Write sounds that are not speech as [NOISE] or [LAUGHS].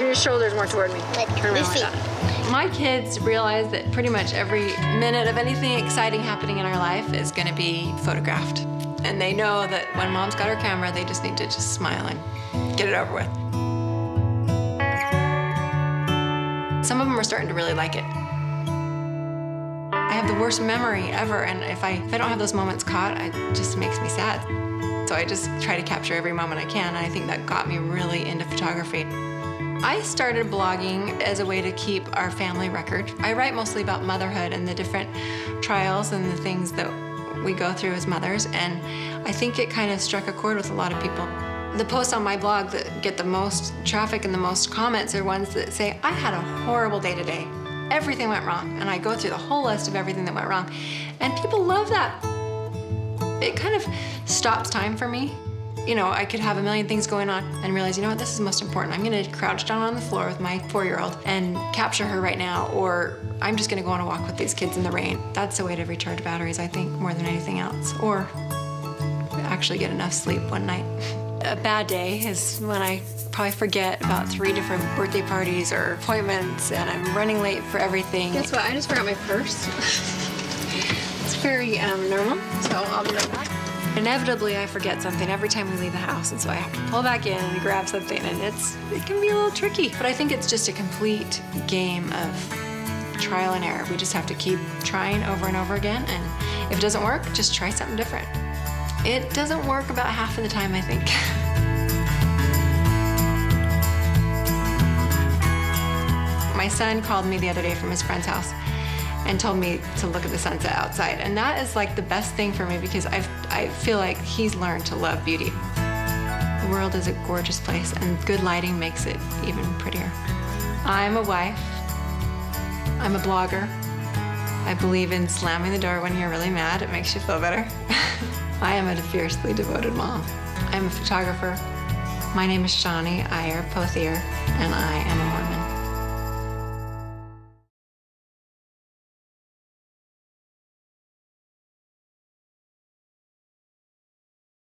Your shoulder's more toward me. Like Turn around this like feet. that. My kids realize that pretty much every minute of anything exciting happening in our life is going to be photographed. And they know that when mom's got her camera, they just need to just smile and get it over with. Some of them are starting to really like it. I have the worst memory ever, and if I, if I don't have those moments caught, it just makes me sad. So I just try to capture every moment I can, and I think that got me really into photography. I started blogging as a way to keep our family record. I write mostly about motherhood and the different trials and the things that we go through as mothers, and I think it kind of struck a chord with a lot of people. The posts on my blog that get the most traffic and the most comments are ones that say, I had a horrible day today. Everything went wrong. And I go through the whole list of everything that went wrong. And people love that. It kind of stops time for me. You know, I could have a million things going on and realize, you know what, this is most important. I'm gonna crouch down on the floor with my four year old and capture her right now, or I'm just gonna go on a walk with these kids in the rain. That's a way to recharge batteries, I think, more than anything else. Or actually get enough sleep one night. A bad day is when I probably forget about three different birthday parties or appointments and I'm running late for everything. Guess what? I just forgot my purse. [LAUGHS] it's very um, normal, so I'll be right back. Inevitably, I forget something every time we leave the house, and so I have to pull back in and grab something, and it's it can be a little tricky. But I think it's just a complete game of trial and error. We just have to keep trying over and over again, and if it doesn't work, just try something different. It doesn't work about half of the time, I think. [LAUGHS] My son called me the other day from his friend's house and told me to look at the sunset outside. And that is like the best thing for me because I've, I feel like he's learned to love beauty. The world is a gorgeous place, and good lighting makes it even prettier. I'm a wife. I'm a blogger. I believe in slamming the door when you're really mad. It makes you feel better. [LAUGHS] I am a fiercely devoted mom. I'm a photographer. My name is Shawnee Iyer Pothier, and I am a Mormon.